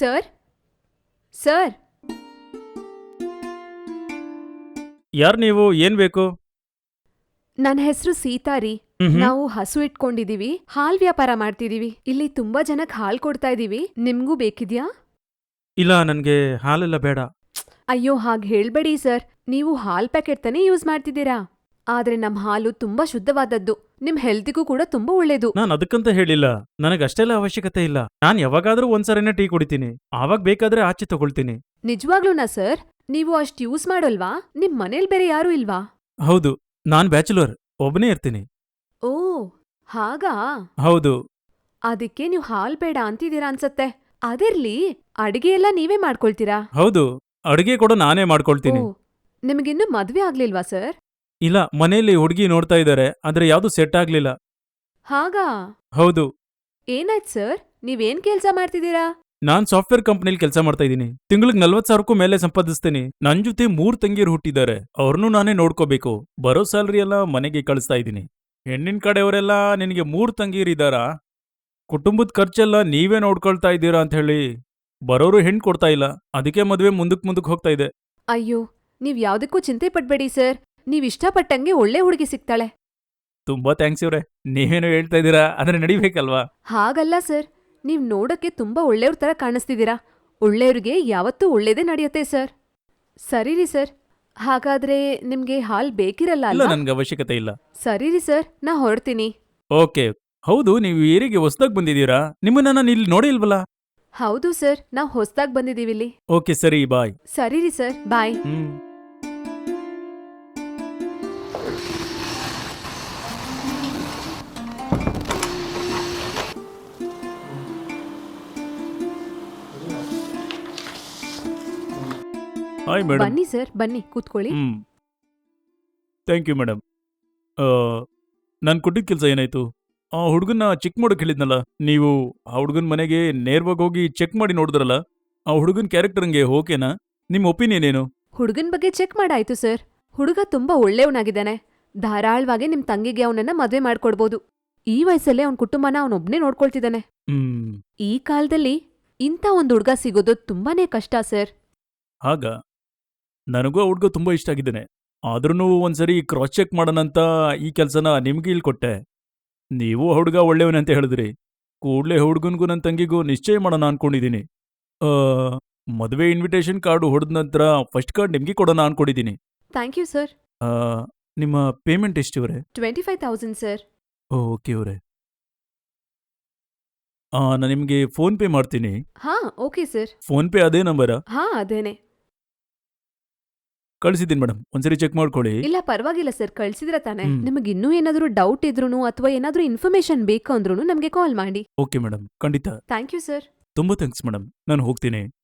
Sir sir ಯಾರು ನೀವು? ಏನ್ ಬೇಕು? ನನ್ನ ಹೆಸರು ಸೀತಾ ರೀ. ಮ್ಹ್ಮ್. ನಾವು ಹಸು ಇಟ್ಕೊಂಡಿದೀವಿ. ಹಾಲ್ ವ್ಯಾಪಾರ ಮಾಡ್ತಿದೀವಿ. ಇಲ್ಲಿ ತುಂಬಾ ಜನಕ್ಕೆ ಹಾಲ್ ಕೊಡ್ತಾ ಇದೀವಿ. ನಿಮ್ಗೂ ಬೇಕಿದ್ಯಾ? ಇಲ್ಲ ನನ್ಗೆ ಹಾಲೆಲ್ಲ ಬೇಡ. ಅಯ್ಯೋ ಹಾಗೆ ಹೇಳ್ಬೇಡಿ ಸರ್. ನೀವು ಹಾಲ್ ಪ್ಯಾಕೆಟ್ ತಾನೇ ಯೂಸ್ ಮಾಡ್ತಿದ್ದೀರಾ? ಆದ್ರೆ ನಮ್ ಹಾಲು ತುಂಬಾ ಶುದ್ಧವಾದದ್ದು. ನಿಮ್ ಹೆಲ್ತಿಗೂ ಕೂಡ ತುಂಬಾ ಒಳ್ಳೇದು. ನಾನ್ ಅದಕ್ಕಂತ ಹೇಳಿಲ್ಲ. ನನಗೆ ಅಷ್ಟೆಲ್ಲ ಅವಶ್ಯಕತೆ ಇಲ್ಲ. ನಾನ್ ಯಾವಾಗಾದ್ರೂ ಒಂದ್ಸರಿನೇ ಟೀ ಕುಡಿತೀನಿ. ಆವಾಗ ಬೇಕಾದ್ರೆ ಆಚೆ ತಗೊಳ್ತೀನಿ. ನಿಜವಾಗ್ಲೂನಾ ಸರ್? ನೀವು ಅಷ್ಟ್ ಯೂಸ್ ಮಾಡೋಲ್ವಾ? ನಿಮ್ ಮನೇಲ್ ಬೇರೆ ಯಾರೂ ಇಲ್ವಾ? ಹೌದು. ನಾನ್ ಬ್ಯಾಚುಲರ್. ಒಬ್ಬನೇ ಇರ್ತೀನಿ. ಓ ಹಾಗಾ? ಹೌದು. ಅದಕ್ಕೆ ನೀವು ಹಾಲ್ ಬೇಡ ಅಂತಿದ್ದೀರಾ ಅನ್ಸತ್ತೆ. ಅದಿರ್ಲಿ ಅಡಿಗೆ ಎಲ್ಲ ನೀವೇ ಮಾಡ್ಕೊಳ್ತೀರಾ? ಹೌದು. ಅಡುಗೆ ಕೂಡ ನಾನೇ ಮಾಡ್ಕೊಳ್ತೀನಿ. ಓ, ನಿಮ್ಗಿನ್ನೂ ಮದ್ವೆ ಆಗ್ಲಿಲ್ವಾ ಸರ್? ಇಲ್ಲ ಮನೆಯಲ್ಲಿ ಹುಡುಗಿ ನೋಡ್ತಾ ಇದ್ದಾರೆ ಆದ್ರೆ ಯಾವ್ದು ಸೆಟ್ ಆಗ್ಲಿಲ್ಲ. ಹಾಗಾ? ಹೌದು. ಏನಾಯ್ತ್ ಸರ್? ನೀವೇನ್ ಕೆಲ್ಸ ಮಾಡ್ತಿದ್ದೀರಾ? ನಾನ್ ಸಾಫ್ಟ್ವೇರ್ ಕಂಪನಿಲಿ ಕೆಲಸ ಮಾಡ್ತಾ ಇದ್ದೀನಿ. ತಿಂಗಳಿಗೆ ನಲ್ವತ್ ಸಾವಿರಕ್ಕೂ ಮೇಲೆ ಸಂಪಾದಿಸ್ತೀನಿ. ನನ್ ಜೊತೆ ಮೂರ್ ತಂಗಿಯರು ಹುಟ್ಟಿದ್ದಾರೆ. ಅವ್ರನ್ನೂ ನಾನೇ ನೋಡ್ಕೋಬೇಕು. ಬರೋ ಸ್ಯಾಲ್ರಿ ಎಲ್ಲ ಮನೆಗೆ ಕಳಿಸ್ತಾ ಇದ್ದೀನಿ. ಹೆಣ್ಣಿನ ಕಡೆಯವರೆಲ್ಲ ನಿನಗೆ ಮೂರ್ ತಂಗಿಯರಿದ್ದಾರಾ ಕುಟುಂಬದ ಖರ್ಚೆಲ್ಲ ನೀವೇ ನೋಡ್ಕೊಳ್ತಾ ಇದ್ದೀರಾ ಅಂತ ಹೇಳಿ. ಬರೋರು ಹೆಣ್ ಕೊಡ್ತಾ ಇಲ್ಲ. ಅದಕ್ಕೆ ಮದುವೆ ಮುಂದಕ್ ಮುಂದಕ್ ಹೋಗ್ತಾ ಇದೆ. ಅಯ್ಯೋ ನೀವ್ ಯಾವ್ದಕ್ಕೂ ಚಿಂತೆ ಪಡ್ಬೇಡಿ ಸರ್. ನೀವ್ ಇಷ್ಟಪಟ್ಟಂಗೆ ಒಳ್ಳೆ ಹುಡುಗಿ ಸಿಗ್ತಾಳೆ. ತುಂಬಾ ಥ್ಯಾಂಕ್ಸ್ ಇವ್ರೆ. ನೀವೇನು ಹೇಳ್ತಾ ಇದ್ದೀರಾ? ಅಂದ್ರೆ ನಡಿಬೇಕಲ್ವಾ? ಹಾಗಲ್ಲ ಸರ್. ನೀವ್ ನೋಡಕ್ಕೆ ತುಂಬಾ ಒಳ್ಳೆಯವ್ರ ತರ ಕಾಣಿಸ್ತಿದ್ದೀರಾ. ಒಳ್ಳೆಯವ್ರಿಗೆ ಯಾವತ್ತೂ ಒಳ್ಳೇದೇ ನಡೆಯುತ್ತೆ ಸರ್. ಸರಿ ರೀ ಸರ್. ಹಾಗಾದ್ರೆ ನಿಮ್ಗೆ ಹಾಲ್ ಬೇಕಿರಲ್ಲ ಅಲ್ಲ ಅಲ್ವಾ ನನ್ಗೆ ಅವಶ್ಯಕತೆ ಇಲ್ಲ. ಸರಿ ರೀ ಸರ್. ನಾ ಹೊರಡ್ತೀನಿ. ಓಕೆ. ಹೌದು ನೀವು ಏರಿಗೆ ಹೊಸ್ದಾಗ್ ಬಂದಿದ್ದೀರಾ? ನಿಮ್ಮನ್ನ ನಾನು ಇಲ್ಲಿ ನೋಡಿಲ್ವಲ್ಲ? ಹೌದು ಸರ್. ನಾವ್ ಹೊಸ್ದಾಗ್ ಬಂದಿದೀವಿ ಇಲ್ಲಿ. ಓಕೆ ಸರಿ ಬಾಯ್. ಸರಿ ರೀ ಸರ್. ಬಾಯ್. ಹ್ಮ್. ಹಾಯ್ ಮೇಡಮ್ ಬನ್ನಿ ಸರ್ ಬನ್ನಿ ಕೂತ್ಕೊಳ್ಳಿ. ಹ್ಮ್. ಥ್ಯಾಂಕ್ ಯು ಮೇಡಮ್ ನಾನು ಕೊಟ್ಟಿದ್ದ ಕೆಲಸ ಏನಾಯ್ತು? ಆ ಹುಡುಗನ್ನ ಚೆಕ್ ಮಾಡೋಕೆ ಹೇಳಿದ್ನಲ್ಲ ನೀವು ಆ ಹುಡುಗನ ಮನೆಗೆ ನೇರವಾಗಿ ಹೋಗಿ ಚೆಕ್ ಮಾಡಿ ನೋಡಿದ್ರಲ್ಲ ಆ ಹುಡುಗನ ಕ್ಯಾರೆಕ್ಟರ್ ಹಂಗೆ ಓಕೆನಾ? ನಿಮ್ಮ ಒಪಿನಿಯನ್ ಏನು? ಹುಡುಗನ್ ಬಗ್ಗೆ ಚೆಕ್ ಮಾಡಾಯ್ತು ಸರ್ ಹುಡುಗ ತುಂಬಾ ಒಳ್ಳೆಯವನಾಗಿದ್ದಾನೆ. ಧಾರಾಳವಾಗಿ ನಿಮ್ ತಂಗಿಗೆ ಅವನನ್ನ ಮದ್ವೆ ಮಾಡ್ಕೊಡ್ಬೋದು. ಈ ವಯಸ್ಸಲ್ಲೇ ಅವನ ಕುಟುಂಬನ ಅವನೊಬ್ನೇ ನೋಡ್ಕೊಳ್ತಿದ್ದಾನೆ. ಹ್ಮ್. ಈ ಕಾಲದಲ್ಲಿ ಇಂಥ ಒಂದ್ ಹುಡ್ಗ ಸಿಗೋದು ತುಂಬಾನೇ ಕಷ್ಟ ಸರ್ ಆಗ ನನಗೂ ಆ ತುಂಬ ತುಂಬಾ ಇಷ್ಟ ಆಗಿದ್ದೇನೆ. ಆದ್ರೂ ಒಂದ್ಸರಿ ಕ್ರಾಸ್ ಚೆಕ್ ಮಾಡೋಣಂತ ಈ ಕೆಲಸನ ನಿಮ್ಗೆ ಇಲ್ಲಿ ಕೊಟ್ಟೆ ನೀವು ಹುಡುಗ ಒಳ್ಳೆಯವನಂತ ಹೇಳಿದ್ರಿ. ಕೂಡಲೇ ಹುಡ್ಗನ್ಗೂ ನನ್ನ ತಂಗಿಗೂ ನಿಶ್ಚಯ ಮಾಡೋಣ ಅನ್ಕೊಂಡಿದ್ದೀನಿ. ಆ, ಮದುವೆ ಇನ್ವಿಟೇಷನ್ ಕಾರ್ಡು ಹೊಡೆದ ನಂತರ ಫಸ್ಟ್ ಕಾರ್ಡ್ ನಿಮ್ಗೆ ಕೊಡೋಣ ಅನ್ಕೊಂಡಿದ್ದೀನಿ. ಥ್ಯಾಂಕ್ ಯು ಸರ್ ನಿಮ್ಮ ಪೇಮೆಂಟ್ ಎಷ್ಟು ಇವ್ರೆ? Twenty five thousand sir okay ಇವ್ರೆ. ನಾನು ನಿಮಗೆ ಫೋನ್ ಪೇ ಮಾಡ್ತೀನಿ. ಹಾ ಓಕೆ ಸರ್ ಫೋನ್ ಪೇ ಅದೇ ನಂಬರ್? ಹಾ ಅದೇನೆ. ಕಳಿಸಿದ್ದೀನಿ ಮೇಡಮ್. ಒಂದ್ಸರಿ ಚೆಕ್ ಮಾಡ್ಕೊಳ್ಳಿ. ಇಲ್ಲ ಪರವಾಗಿಲ್ಲ ಸರ್. ಕಳ್ಸಿದ್ರ ತಾನೆ. ಹ್ಮ್. ನಿಮಗೆ ಇನ್ನೂ ಏನಾದರೂ ಡೌಟ್ ಇದ್ರೂನು ಅಥವಾ ಏನಾದರೂ ಇನ್ಫಾರ್ಮೇಶನ್ ಬೇಕು ಅಂದ್ರೂ ನಮಗೆ ಕಾಲ್ ಮಾಡಿ. Okay madam. ಖಂಡಿತ. ಥ್ಯಾಂಕ್ ಯು ಸರ್ ತುಂಬಾ ಥ್ಯಾಂಕ್ಸ್ ಮೇಡಮ್. ನಾನು ಹೋಗ್ತೀನಿ.